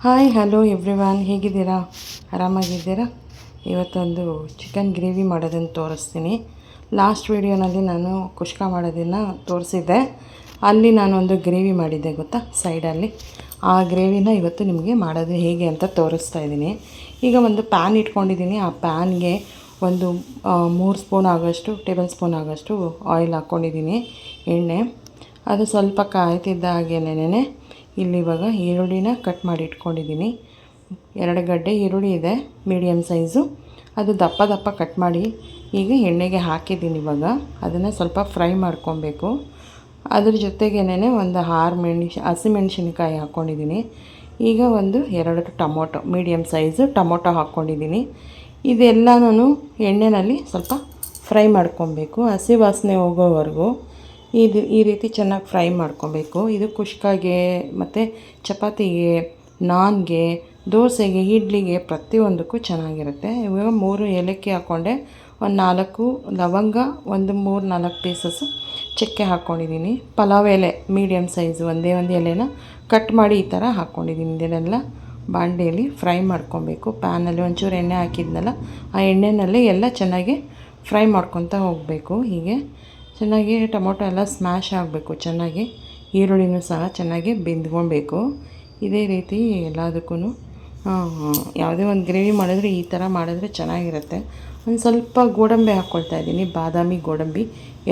Hi hello everyone ಹೇಗಿದ್ದೀರಾ? ಆರಾಮಾಗಿದ್ದೀರಾ? ಇವತ್ತೊಂದು chicken gravy ಮಾಡೋದನ್ನು ತೋರಿಸ್ತೀನಿ. ಲಾಸ್ಟ್ ವೀಡಿಯೋನಲ್ಲಿ ನಾನು ಕುಷ್ಕ ಮಾಡೋದನ್ನು ತೋರಿಸಿದ್ದೆ. ಅಲ್ಲಿ ನಾನು ಒಂದು ಗ್ರೇವಿ ಮಾಡಿದ್ದೆ, ಗೊತ್ತಾ? ಸೈಡಲ್ಲಿ. ಆ ಗ್ರೇವಿನ ಇವತ್ತು ನಿಮಗೆ ಮಾಡೋದು ಹೇಗೆ ಅಂತ ತೋರಿಸ್ತಾ ಇದ್ದೀನಿ. ಈಗ ಒಂದು ಪ್ಯಾನ್ ಇಟ್ಕೊಂಡಿದ್ದೀನಿ. ಆ ಪ್ಯಾನ್ಗೆ ಒಂದು ಮೂರು ಸ್ಪೂನ್ ಆಗೋಷ್ಟು ಟೇಬಲ್ ಸ್ಪೂನ್ ಆಗೋಷ್ಟು ಆಯಿಲ್ ಹಾಕ್ಕೊಂಡಿದ್ದೀನಿ ಎಣ್ಣೆ. ಅದು ಸ್ವಲ್ಪ ಕಾಯ್ತಿದ್ದ ಹಾಗೇನೆ ಇಲ್ಲಿ ಇವಾಗ ಈರುಳ್ಳಿನ ಕಟ್ ಮಾಡಿ ಇಟ್ಕೊಂಡಿದ್ದೀನಿ. ಎರಡು ಗಡ್ಡೆ ಈರುಳ್ಳಿ ಇದೆ ಮೀಡಿಯಮ್ ಸೈಜು ಅದು ದಪ್ಪ ದಪ್ಪ ಕಟ್ ಮಾಡಿ ಈಗ ಎಣ್ಣೆಗೆ ಹಾಕಿದ್ದೀನಿ ಇವಾಗ. ಅದನ್ನು ಸ್ವಲ್ಪ ಫ್ರೈ ಮಾಡ್ಕೊಬೇಕು. ಅದ್ರ ಜೊತೆಗೇನೆ ಒಂದು ಆರು ಮೆಣಸು ಹಸಿಮೆಣ್ಸಿನ್ಕಾಯಿ ಹಾಕ್ಕೊಂಡಿದ್ದೀನಿ ಈಗ ಒಂದು ಎರಡು ಟೊಮೊಟೊ ಮೀಡಿಯಮ್ ಸೈಜು ಟೊಮೊಟೊ ಹಾಕ್ಕೊಂಡಿದ್ದೀನಿ ಇದೆಲ್ಲನೂ ಎಣ್ಣೆಯಲ್ಲಿ ಸ್ವಲ್ಪ ಫ್ರೈ ಮಾಡ್ಕೊಬೇಕು. ಹಸಿ ವಾಸನೆ ಹೋಗೋವರೆಗೂ. ಇದು ಈ ರೀತಿ ಚೆನ್ನಾಗಿ ಫ್ರೈ ಮಾಡ್ಕೊಬೇಕು. ಇದು ಕುಷ್ಕಾಗೆ ಮತ್ತು ಚಪಾತಿಗೆ, ನಾನ್ಗೆ, ದೋಸೆಗೆ, ಇಡ್ಲಿಗೆ ಪ್ರತಿಯೊಂದಕ್ಕೂ ಚೆನ್ನಾಗಿರುತ್ತೆ. ಇವಾಗ ಮೂರು ಏಲಕ್ಕಿ ಹಾಕ್ಕೊಂಡೆ ಒಂದು ನಾಲ್ಕು ಲವಂಗ, ಒಂದು ಮೂರು ನಾಲ್ಕು ಪೀಸಸ್ಸು ಚಕ್ಕೆ ಹಾಕ್ಕೊಂಡಿದ್ದೀನಿ ಪಲಾವ್ ಎಲೆ ಮೀಡಿಯಮ್ ಸೈಜು ಒಂದೇ ಒಂದು ಎಲೆನ ಕಟ್ ಮಾಡಿ ಈ ಥರ ಹಾಕ್ಕೊಂಡಿದ್ದೀನಿ ಇದನ್ನೆಲ್ಲ ಬಾಂಡೆಯಲ್ಲಿ ಫ್ರೈ ಮಾಡ್ಕೊಬೇಕು. ಪ್ಯಾನಲ್ಲಿ ಒಂಚೂರು ಎಣ್ಣೆ ಹಾಕಿದ್ನಲ್ಲ, ಆ ಎಣ್ಣೆನಲ್ಲಿ ಎಲ್ಲ ಚೆನ್ನಾಗಿ ಫ್ರೈ ಮಾಡ್ಕೊತಾ ಹೋಗಬೇಕು. ಹೀಗೆ ಚೆನ್ನಾಗಿ ಟೊಮೊಟೊ ಎಲ್ಲ ಸ್ಮ್ಯಾಶ್ ಆಗಬೇಕು, ಚೆನ್ನಾಗಿ. ಈರುಳ್ಳಿನೂ ಸಹ ಚೆನ್ನಾಗಿ ಬೆಂದ್ಕೊಳ್ಬೇಕು ಇದೇ ರೀತಿ ಎಲ್ಲದಕ್ಕೂ ಯಾವುದೇ ಒಂದು ಗ್ರೇವಿ ಮಾಡಿದ್ರೆ ಈ ಥರ ಮಾಡಿದ್ರೆ ಚೆನ್ನಾಗಿರುತ್ತೆ. ಒಂದು ಸ್ವಲ್ಪ ಗೋಡಂಬಿ ಹಾಕ್ಕೊಳ್ತಾ ಇದ್ದೀನಿ, ಬಾದಾಮಿ ಗೋಡಂಬಿ.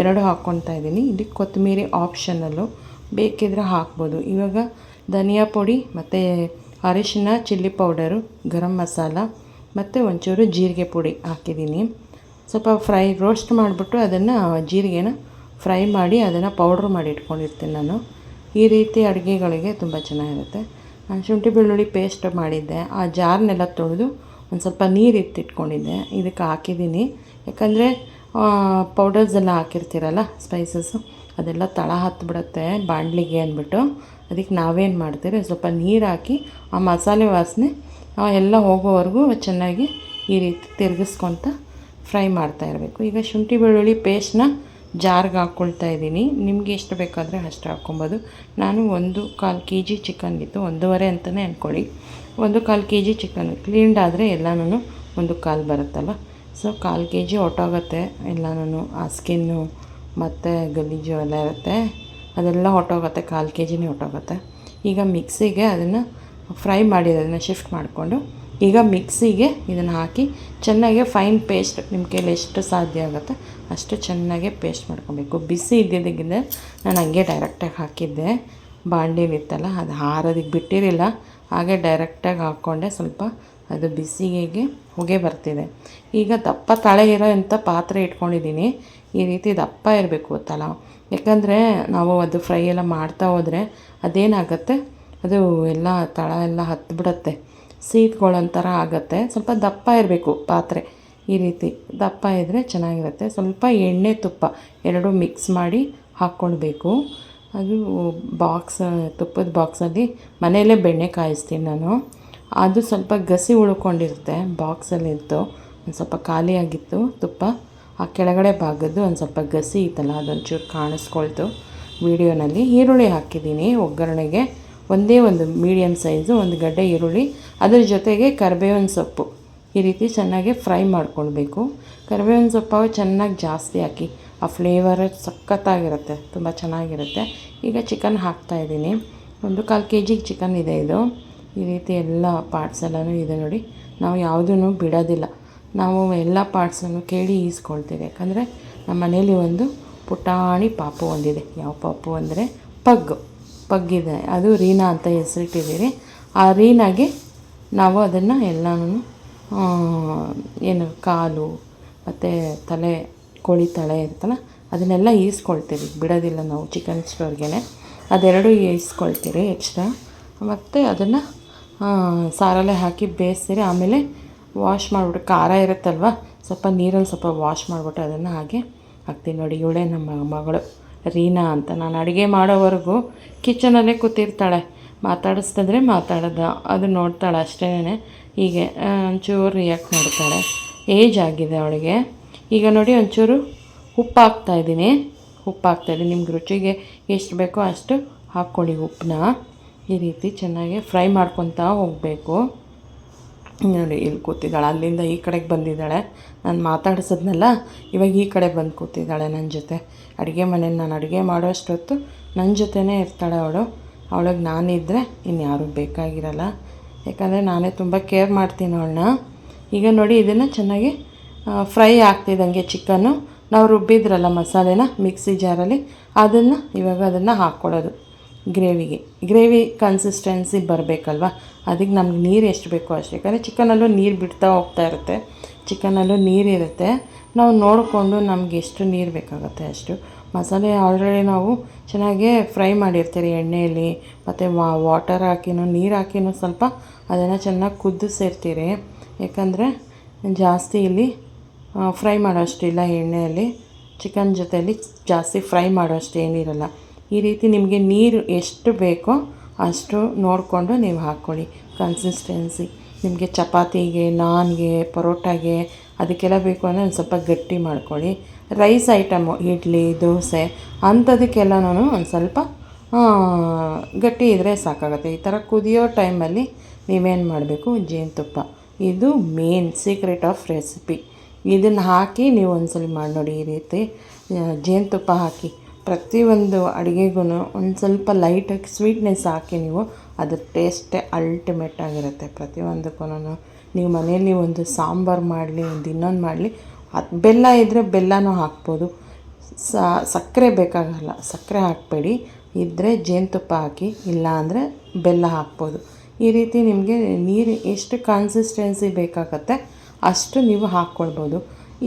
ಎರಡು ಹಾಕ್ಕೊಳ್ತಾ ಇದ್ದೀನಿ. ಇಲ್ಲಿ ಕೊತ್ತಂಬರಿ ಆಪ್ಷನಲ್ಲು ಬೇಕಿದ್ರೆ ಹಾಕ್ಬೋದು. ಇವಾಗ ಧನಿಯಾ ಪುಡಿ ಮತ್ತು ಅರಿಶಿನ, ಚಿಲ್ಲಿ ಪೌಡರು, ಗರಂ ಮಸಾಲ ಮತ್ತು ಒಂಚೂರು ಜೀರಿಗೆ ಪುಡಿ ಹಾಕಿದ್ದೀನಿ. ಸ್ವಲ್ಪ ಫ್ರೈ ರೋಸ್ಟ್ ಮಾಡಿಬಿಟ್ಟು ಅದನ್ನು ಜೀರಿಗೆನ ಫ್ರೈ ಮಾಡಿ ಅದನ್ನು ಪೌಡ್ರ್ ಮಾಡಿ ಇಟ್ಕೊಂಡಿರ್ತೀನಿ ನಾನು. ಈ ರೀತಿ ಅಡುಗೆಗಳಿಗೆ ತುಂಬ ಚೆನ್ನಾಗಿರುತ್ತೆ. ನಾನು ಶುಂಠಿ ಬೆಳ್ಳುಳ್ಳಿ ಪೇಸ್ಟ್ ಮಾಡಿದ್ದೆ. ಆ ಜಾರ್ನೆಲ್ಲ ತೊಳೆದು ಒಂದು ಸ್ವಲ್ಪ ನೀರು ಎತ್ತಿಟ್ಕೊಂಡಿದ್ದೆ ಇದಕ್ಕೆ ಹಾಕಿದ್ದೀನಿ. ಯಾಕಂದರೆ ಪೌಡರ್ಸ್ ಎಲ್ಲ ಹಾಕಿರ್ತೀರಲ್ಲ ಸ್ಪೈಸಸ್ಸು ಅದೆಲ್ಲ ತಳ ಹತ್ತಿಬಿಡುತ್ತೆ ಬಾಣಲಿಗೆ ಅಂದ್ಬಿಟ್ಟು. ಅದಕ್ಕೆ ನಾವೇನು ಮಾಡ್ತೀರಿ ಸ್ವಲ್ಪ ನೀರು ಹಾಕಿ ಆ ಮಸಾಲೆ ವಾಸನೆ ಎಲ್ಲ ಹೋಗೋವರೆಗೂ ಚೆನ್ನಾಗಿ ಈ ರೀತಿ ತಿರುಗಿಸ್ಕೊತ ಫ್ರೈ ಮಾಡ್ತಾ ಇರಬೇಕು. ಈಗ ಶುಂಠಿ ಬೆಳ್ಳುಳ್ಳಿ ಪೇಸ್ಟ್ನ ಜಾರ್ಗೆ ಹಾಕ್ಕೊಳ್ತಾ ಇದ್ದೀನಿ. ನಿಮಗೆ ಎಷ್ಟು ಬೇಕಾದರೆ ಅಷ್ಟು ಹಾಕ್ಕೊಬೋದು ನಾನು ಒಂದು ಕಾಲು ಕೆ ಜಿ ಚಿಕನ್ ಇತ್ತು, ಒಂದೂವರೆ ಅಂತಲೇ ಅಂದ್ಕೊಳ್ಳಿ ಒಂದು ಕಾಲು ಕೆ ಜಿ ಚಿಕನ್ ಕ್ಲೀನ್ಡ್ ಆದರೆ ಎಲ್ಲನೂ ಒಂದು ಕಾಲು ಬರುತ್ತಲ್ಲ? ಸೊ ಕಾಲು ಕೆ ಜಿ ಹೊಟ್ಟೋಗುತ್ತೆ ಎಲ್ಲನೂ ಆ ಸ್ಕಿನ್ನು ಮತ್ತು ಗಲೀಜು ಎಲ್ಲ ಇರುತ್ತೆ. ಅದೆಲ್ಲ ಹೊಟ್ಟೋಗುತ್ತೆ ಕಾಲು ಕೆ ಜಿನೇ ಹೊಟ್ಟೋಗುತ್ತೆ ಈಗ ಮಿಕ್ಸಿಗೆ ಅದನ್ನು ಫ್ರೈ ಮಾಡಿ, ಅದನ್ನು ಶಿಫ್ಟ್ ಮಾಡಿಕೊಂಡು ಈಗ ಮಿಕ್ಸಿಗೆ ಇದನ್ನು ಹಾಕಿ ಚೆನ್ನಾಗಿ ಫೈನ್ ಪೇಸ್ಟ್ ನಿಮ್ಮ ಕೈಲಿ ಎಷ್ಟು ಸಾಧ್ಯ ಆಗುತ್ತೆ ಅಷ್ಟು ಚೆನ್ನಾಗಿ ಪೇಸ್ಟ್ ಮಾಡ್ಕೊಬೇಕು. ಬಿಸಿ ಇದ್ದಿದ್ದಕ್ಕಿಂತ ನಾನು ಹಂಗೆ ಡೈರೆಕ್ಟಾಗಿ ಹಾಕಿದ್ದೆ. ಇತ್ತಲ್ಲ, ಅದು ಹಾರೋದಕ್ಕೆ ಬಿಟ್ಟಿರಲಿಲ್ಲ. ಹಾಗೆ ಡೈರೆಕ್ಟಾಗಿ ಹಾಕ್ಕೊಂಡೆ ಸ್ವಲ್ಪ ಅದು ಬಿಸಿಗೆ ಹೊಗೆ ಬರ್ತಿದೆ. ಈಗ ದಪ್ಪ ತಳೆ ಇರೋ ಅಂಥ ಪಾತ್ರೆ ಇಟ್ಕೊಂಡಿದ್ದೀನಿ. ಈ ರೀತಿ ದಪ್ಪ ಇರಬೇಕು ಗೊತ್ತಲ್ಲ. ಯಾಕಂದರೆ ನಾವು ಅದು ಫ್ರೈ ಎಲ್ಲ ಮಾಡ್ತಾ ಹೋದರೆ ಅದೇನಾಗುತ್ತೆ? ಅದು ಎಲ್ಲ ತಳ ಎಲ್ಲ ಹತ್ತಿಬಿಡತ್ತೆ ಸೀತ್ಕೊಳ್ಳೋಂಥರ ಆಗುತ್ತೆ. ಸ್ವಲ್ಪ ದಪ್ಪ ಇರಬೇಕು ಪಾತ್ರೆ. ಈ ರೀತಿ ದಪ್ಪ ಇದ್ದರೆ ಚೆನ್ನಾಗಿರುತ್ತೆ. ಸ್ವಲ್ಪ ಎಣ್ಣೆ ತುಪ್ಪ ಎರಡೂ ಮಿಕ್ಸ್ ಮಾಡಿ ಹಾಕ್ಕೊಳ್ಬೇಕು. ಅದು ಬಾಕ್ಸ್, ತುಪ್ಪದ ಬಾಕ್ಸಲ್ಲಿ ಮನೆಯಲ್ಲೇ ಬೆಣ್ಣೆ ಕಾಯಿಸ್ತೀನಿ ನಾನು. ಅದು ಸ್ವಲ್ಪ ಗಸಿ ಉಳ್ಕೊಂಡಿರುತ್ತೆ ಬಾಕ್ಸಲ್ಲಿತ್ತು ಒಂದು ಸ್ವಲ್ಪ ಖಾಲಿಯಾಗಿತ್ತು ತುಪ್ಪ. ಆ ಕೆಳಗಡೆ ಭಾಗದ್ದು ಒಂದು ಸ್ವಲ್ಪ ಗಸಿ ಇತ್ತಲ್ಲ, ಅದೊಂಚೂರು ಕಾಣಿಸ್ಕೊಳ್ತು. ವೀಡಿಯೋನಲ್ಲಿ ಈರುಳ್ಳಿ ಹಾಕಿದ್ದೀನಿ ಒಗ್ಗರಣೆಗೆ. ಒಂದೇ ಒಂದು ಮೀಡಿಯಮ್ ಸೈಜು ಒಂದು ಗಡ್ಡೆ ಈರುಳ್ಳಿ. ಅದರ ಜೊತೆಗೆ ಕರಿಬೇವಿನ ಸೊಪ್ಪು. ಈ ರೀತಿ ಚೆನ್ನಾಗಿ ಫ್ರೈ ಮಾಡ್ಕೊಳ್ಬೇಕು. ಕರಿಬೇವಿನ ಸೊಪ್ಪು ಚೆನ್ನಾಗಿ ಜಾಸ್ತಿ ಹಾಕಿ, ಆ ಫ್ಲೇವರ್ ಸಖತ್ತಾಗಿರುತ್ತೆ, ತುಂಬ ಚೆನ್ನಾಗಿರುತ್ತೆ. ಈಗ ಚಿಕನ್ ಹಾಕ್ತಾಯಿದ್ದೀನಿ ಒಂದು ಕಾಲು ಕೆ ಜಿಗೆ ಚಿಕನ್ ಇದೆ ಇದು. ಈ ರೀತಿ ಎಲ್ಲ ಪಾರ್ಟ್ಸ್ ಎಲ್ಲನೂ ಇದೆ ನೋಡಿ. ನಾವು ಯಾವುದೂ ಬಿಡೋದಿಲ್ಲ. ನಾವು ಎಲ್ಲ ಪಾರ್ಟ್ಸನ್ನು ಕೇಳಿ ಈಸ್ಕೊಳ್ತೀವಿ. ಯಾಕಂದರೆ ನಮ್ಮ ಮನೇಲಿ ಒಂದು ಪುಟಾಣಿ ಪಾಪು ಒಂದಿದೆ. ಯಾವ ಪಾಪು ಅಂದರೆ ಪಗ್ ಪಗ್ಗಿದೆ. ಅದು ರೀನಾ ಅಂತ ಹೆಸರಿಟ್ಟಿದ್ದೀರಿ. ಆ ರೀನಾಗೆ ನಾವು ಅದನ್ನು ಎಲ್ಲನೂ ಏನು ಕಾಲು, ಮತ್ತು ತಲೆ, ಕೋಳಿ ತಲೆ ಇರುತ್ತಲ್ಲ, ಅದನ್ನೆಲ್ಲ ಈಸ್ಕೊಳ್ತೀವಿ. ಬಿಡೋದಿಲ್ಲ ನಾವು ಚಿಕನ್ ಸ್ಟೋರ್ಗೆ ಅದೆರಡು ಈಸ್ಕೊಳ್ತೀರಿ ಎಕ್ಸ್ಟ್ರಾ. ಮತ್ತು ಅದನ್ನು ಸಾರಲ್ಲೇ ಹಾಕಿ ಬೇಯಿಸ್ತೀರಿ. ಆಮೇಲೆ ವಾಶ್ ಮಾಡಿಬಿಟ್ಟು, ಖಾರ ಇರುತ್ತಲ್ವ, ಸ್ವಲ್ಪ ನೀರಲ್ಲಿ ಸ್ವಲ್ಪ ವಾಶ್ ಮಾಡಿಬಿಟ್ಟು ಅದನ್ನು ಹಾಗೆ ಹಾಕ್ತೀವಿ ನೋಡಿ. ಇವಳೇ ನಮ್ಮ ಮಗಳು. ರೀನಾ ಅಂತ. ನಾನು ಅಡುಗೆ ಮಾಡೋವರೆಗೂ ಕಿಚನಲ್ಲೇ ಕೂತಿರ್ತಾಳೆ. ಮಾತಾಡಿಸ್ತಂದ್ರೆ ಮಾತಾಡೋದು. ಅದು ನೋಡ್ತಾಳೆ ಅಷ್ಟೇ ಹೀಗೆ ಒಂಚೂರು ರಿಯಾಕ್ಟ್ ಮಾಡ್ತಾಳೆ. ಏಜ್ ಆಗಿದೆ ಅವಳಿಗೆ. ಈಗ ನೋಡಿ ಒಂಚೂರು ಉಪ್ಪು ಹಾಕ್ತಾಯಿದ್ದೀನಿ ಉಪ್ಪು ಹಾಕ್ತಾಯಿದ್ದೀನಿ ನಿಮ್ಗೆ ರುಚಿಗೆ ಎಷ್ಟು ಬೇಕೋ ಅಷ್ಟು ಹಾಕ್ಕೊಳ್ಳಿ ಉಪ್ಪನ್ನ ಈ ರೀತಿ ಚೆನ್ನಾಗಿ ಫ್ರೈ ಮಾಡ್ಕೊತಾ ಹೋಗಬೇಕು. ನೋಡಿ, ಇಲ್ಲಿ ಕೂತಿದ್ದಾಳೆ. ಅಲ್ಲಿಂದ ಈ ಕಡೆಗೆ ಬಂದಿದ್ದಾಳೆ. ನಾನು ಮಾತಾಡ್ಸಿದ್ನಲ್ಲ, ಇವಾಗ ಈ ಕಡೆ ಬಂದು ಕೂತಿದ್ದಾಳೆ ನನ್ನ ಜೊತೆ. ಅಡುಗೆ ಮನೇಲಿ ನಾನು ಅಡುಗೆ ಮಾಡೋಷ್ಟೊತ್ತು ನನ್ನ ಜೊತೆನೇ ಇರ್ತಾಳೆ ಅವಳು. ಅವಳಿಗೆ ನಾನಿದ್ದರೆ ಇನ್ಯಾರೂ ಬೇಕಾಗಿರಲ್ಲ. ಯಾಕಂದರೆ ನಾನೇ ತುಂಬ ಕೇರ್ ಮಾಡ್ತೀನಿ ಅವಳನ್ನ. ಈಗ ನೋಡಿ, ಇದನ್ನು ಚೆನ್ನಾಗಿ ಫ್ರೈ ಆಗ್ತಿದ್ದಂಗೆ ಚಿಕನ್ನು. ನಾವು ರುಬ್ಬಿದ್ರಲ್ಲ ಮಸಾಲೆನ ಮಿಕ್ಸಿ ಜಾರಲ್ಲಿ, ಅದನ್ನು ಇವಾಗ ಅದನ್ನು ಹಾಕ್ಕೊಳ್ಳೋದು. ಗ್ರೇವಿಗೆ. ಗ್ರೇವಿ ಕನ್ಸಿಸ್ಟೆನ್ಸಿ ಬರಬೇಕಲ್ವ? ಅದಕ್ಕೆ ನಮ್ಗೆ ನೀರು ಎಷ್ಟು ಬೇಕೋ ಅಷ್ಟು ಯಾಕಂದರೆ ಚಿಕನಲ್ಲೂ ನೀರು ಬಿಡ್ತಾ ಹೋಗ್ತಾ ಇರುತ್ತೆ. ಚಿಕನಲ್ಲೂ ನೀರಿರುತ್ತೆ ನಾವು ನೋಡಿಕೊಂಡು ನಮ್ಗೆ ಎಷ್ಟು ನೀರು ಬೇಕಾಗುತ್ತೆ ಅಷ್ಟು. ಮಸಾಲೆ ಆಲ್ರೆಡಿ ನಾವು ಚೆನ್ನಾಗೇ ಫ್ರೈ ಮಾಡಿರ್ತೀರಿ ಎಣ್ಣೆಯಲ್ಲಿ, ಮತ್ತು ವಾಟರ್ ಹಾಕಿನೂ, ನೀರು ಹಾಕಿನೂ ಸ್ವಲ್ಪ ಅದನ್ನು ಚೆನ್ನಾಗಿ ಕುದಿಸಿರ್ತೀರಿ. ಯಾಕಂದರೆ ಜಾಸ್ತಿ ಇಲ್ಲಿ ಫ್ರೈ ಮಾಡೋಷ್ಟಿಲ್ಲ ಎಣ್ಣೆಯಲ್ಲಿ. ಚಿಕನ್ ಜೊತೆಯಲ್ಲಿ ಜಾಸ್ತಿ ಫ್ರೈ ಮಾಡೋಷ್ಟು ಏನಿರಲ್ಲ. ಈ ರೀತಿ ನಿಮಗೆ ನೀರು ಎಷ್ಟು ಬೇಕೋ ಅಷ್ಟು ನೋಡಿಕೊಂಡು ನೀವು ಹಾಕ್ಕೊಳ್ಳಿ. ಕನ್ಸಿಸ್ಟೆನ್ಸಿ ನಿಮಗೆ ಚಪಾತಿಗೆ, ನಾನ್ಗೆ, ಪರೋಟಾಗೆ ಅದಕ್ಕೆಲ್ಲ ಬೇಕು ಅಂದರೆ ಒಂದು ಸ್ವಲ್ಪ ಗಟ್ಟಿ ಮಾಡ್ಕೊಳ್ಳಿ. ರೈಸ್ ಐಟಮು ಇಡ್ಲಿ, ದೋಸೆ ಅಂಥದಕ್ಕೆಲ್ಲನೂ ಒಂದು ಸ್ವಲ್ಪ ಗಟ್ಟಿ ಇದ್ದರೆ ಸಾಕಾಗುತ್ತೆ. ಈ ಥರ ಕುದಿಯೋ ಟೈಮಲ್ಲಿ ನೀವೇನು ಮಾಡಬೇಕು? ಜೇನುತುಪ್ಪ. ಇದು ಮೇನ್ ಸೀಕ್ರೆಟ್ ಆಫ್ ರೆಸಿಪಿ ಇದನ್ನು ಹಾಕಿ ನೀವು ಒಂದ್ಸಲಿ ಮಾಡಿ ನೋಡಿ ಈ ರೀತಿ ಜೇನುತುಪ್ಪ ಹಾಕಿ. ಪ್ರತಿಯೊಂದು ಅಡುಗೆಗೂ ಒಂದು ಸ್ವಲ್ಪ ಲೈಟಾಗಿ ಸ್ವೀಟ್ನೆಸ್ ಹಾಕಿ ನೀವು ಅದ್ರ ಟೇಸ್ಟೇ ಅಲ್ಟಿಮೇಟ್ ಆಗಿರುತ್ತೆ. ಪ್ರತಿಯೊಂದಕ್ಕೂ ನೀವು ಮನೆಯಲ್ಲಿ ಒಂದು ಸಾಂಬಾರು ಮಾಡಲಿ, ಒಂದು ಇನ್ನೊಂದು ಮಾಡಲಿ, ಅದು ಬೆಲ್ಲ ಇದ್ದರೆ ಬೆಲ್ಲನೂ ಹಾಕ್ಬೋದು. ಸಕ್ಕರೆ ಬೇಕಾಗಲ್ಲ, ಸಕ್ಕರೆ ಹಾಕಬೇಡಿ. ಇದ್ದರೆ ಜೇನುತುಪ್ಪ ಹಾಕಿ ಇಲ್ಲ ಅಂದರೆ ಬೆಲ್ಲ ಹಾಕ್ಬೋದು. ಈ ರೀತಿ ನಿಮಗೆ ನೀರು ಎಷ್ಟು ಕನ್ಸಿಸ್ಟೆನ್ಸಿ ಬೇಕಾಗತ್ತೆ ಅಷ್ಟು ನೀವು ಹಾಕ್ಕೊಳ್ಬೋದು.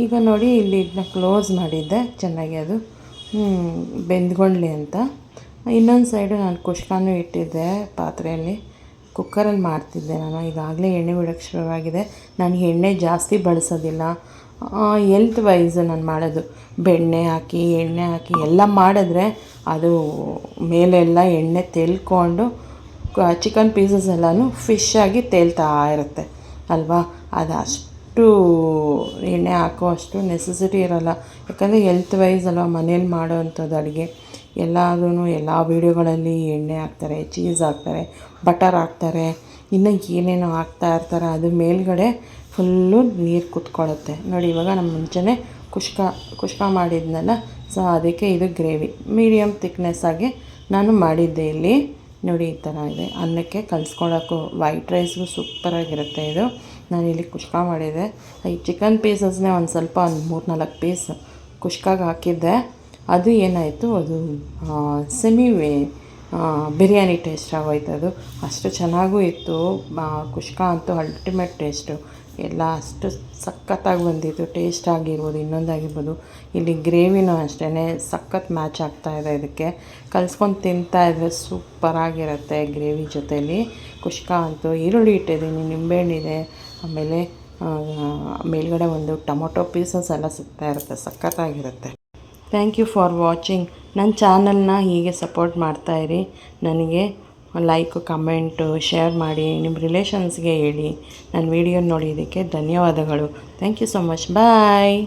ಈಗ ನೋಡಿ, ಇಲ್ಲಿ ಇದನ್ನ ಕ್ಲೋಸ್ ಮಾಡಿದ್ದೆ, ಚೆನ್ನಾಗಿ ಅದು ಬೆಂದ್ಕೊಳ್ಳಿ ಅಂತ. ಇನ್ನೊಂದು ಸೈಡು ನಾನು ಕುಷ್ಕಾನು ಇಟ್ಟಿದ್ದೆ ಪಾತ್ರೆಯಲ್ಲಿ. ಕುಕ್ಕರಲ್ಲಿ ಮಾಡ್ತಿದ್ದೆ ನಾನು. ಈಗಾಗಲೇ ಎಣ್ಣೆ ಬಿಡೋಕ್ಕೆ ಶುರುವಾಗಿದೆ. ನಾನು ಎಣ್ಣೆ ಜಾಸ್ತಿ ಬಳಸೋದಿಲ್ಲ. ಎಲ್ತ್ ವೈಸ್ ನಾನು ಮಾಡೋದು. ಬೆಣ್ಣೆ ಹಾಕಿ, ಎಣ್ಣೆ ಹಾಕಿ ಎಲ್ಲ ಮಾಡಿದ್ರೆ ಅದು ಮೇಲೆಲ್ಲ ಎಣ್ಣೆ ತೆಲ್ಕೊಂಡು ಚಿಕನ್ ಪೀಸಸ್ ಎಲ್ಲನೂ ಫಿಶ್ ಆಗಿ ತೇಲ್ತಾ ಇರುತ್ತೆ. ಅಲ್ವಾ? ಅದು ಅಷ್ಟು ಎಣ್ಣೆ ಹಾಕೋ ಅಷ್ಟು ನೆಸೆಸಿಟಿ ಇರೋಲ್ಲ. ಯಾಕಂದರೆ ಹೆಲ್ತ್ ವೈಸ್ ಅಲ್ವಾ, ಮನೇಲಿ ಮಾಡೋವಂಥದ್ದು ಅಡುಗೆ. ಎಲ್ಲದೂ ಎಲ್ಲ ವೀಡಿಯೋಗಳಲ್ಲಿ ಎಣ್ಣೆ ಹಾಕ್ತಾರೆ ಚೀಸ್ ಹಾಕ್ತಾರೆ ಬಟರ್ ಹಾಕ್ತಾರೆ, ಇನ್ನು ಏನೇನೋ ಹಾಕ್ತಾ ಇರ್ತಾರೆ, ಅದು ಮೇಲ್ಗಡೆ ಫುಲ್ಲು ನೀರು ಕುತ್ಕೊಳ್ಳುತ್ತೆ. ನೋಡಿ, ಇವಾಗ ನಮ್ಮ ಮುಂಚೆನೆ ಕುಷ್ಕ ಕುಷ್ಕ ಮಾಡಿದ್ನಲ್ಲ ಸೊ ಅದಕ್ಕೆ ಇದು ಗ್ರೇವಿ ಮೀಡಿಯಮ್ ಥಿಕ್ನೆಸ್ಸಾಗಿ ನಾನು ಮಾಡಿದ್ದೆ ಇಲ್ಲಿ. ನೋಡಿ, ಈ ಥರ ಇದೆ. ಅನ್ನಕ್ಕೆ ಕಲಿಸ್ಕೊಳ್ಳೋಕ್ಕೂ ವೈಟ್ ರೈಸ್ಗೂ ಸೂಪರಾಗಿರುತ್ತೆ ಇದು. ನಾನಿಲ್ಲಿ ಕುಷ್ಕ ಮಾಡಿದೆ. ಈ ಚಿಕನ್ ಪೀಸಸ್ನೇ ಒಂದು ಸ್ವಲ್ಪ ಒಂದು ಮೂರು ನಾಲ್ಕು ಪೀಸ್ ಕುಷ್ಕಾಗೆ ಹಾಕಿದ್ದೆ. ಅದು ಏನಾಯಿತು, ಅದು ಸೆಮಿ ಬಿರಿಯಾನಿ ಟೇಸ್ಟ್ ಆಗೋಯ್ತು ಅದು ಅಷ್ಟು ಚೆನ್ನಾಗೂ ಇತ್ತು ಕುಷ್ಕ ಅಂತೂ ಅಲ್ಟಿಮೇಟ್ ಟೇಸ್ಟು ಎಲ್ಲ ಅಷ್ಟು ಸಖತ್ತಾಗಿ ಬಂದಿತ್ತು ಟೇಸ್ಟ್ ಆಗಿರ್ಬೋದು ಇನ್ನೊಂದಾಗಿರ್ಬೋದು ಇಲ್ಲಿ ಗ್ರೇವಿನೂ ಅಷ್ಟೇ ಸಖತ್ ಮ್ಯಾಚ್ ಆಗ್ತಾಯಿದೆ ಇದಕ್ಕೆ. ಕಲ್ಸ್ಕೊಂಡು ತಿಂತಾಯಿದ್ರೆ ಸೂಪರಾಗಿರುತ್ತೆ ಗ್ರೇವಿ ಜೊತೇಲಿ. ಕುಷ್ಕ ಅಂತೂ ಈರುಳ್ಳಿ ಇಟ್ಟಿದ್ದೀನಿ, ನಿಂಬೆಹಣ್ಣಿದೆ. ಆಮೇಲೆ ಮೇಲ್ಗಡೆ ಒಂದು ಟೊಮೊಟೊ ಪೀಸಸ್ ಎಲ್ಲ ಸಿಗ್ತಾ ಇರುತ್ತೆ, ಸಖತ್ತಾಗಿರುತ್ತೆ. ಥ್ಯಾಂಕ್ ಯು ಫಾರ್ ವಾಚಿಂಗ್ ನನ್ನ ಚಾನಲ್ನ ಹೀಗೆ ಸಪೋರ್ಟ್ ಮಾಡ್ತಾ ಇರಿ. ನನಗೆ ಲೈಕ್ ಕಮೆಂಟು ಶೇರ್ ಮಾಡಿ ನಿಮ್ಮ ರಿಲೇಷನ್ಸ್ಗೆ ಹೇಳಿ. ನನ್ನ ವೀಡಿಯೋ ನೋಡಿದ್ದಕ್ಕೆ ಧನ್ಯವಾದಗಳು. Thank you so much bye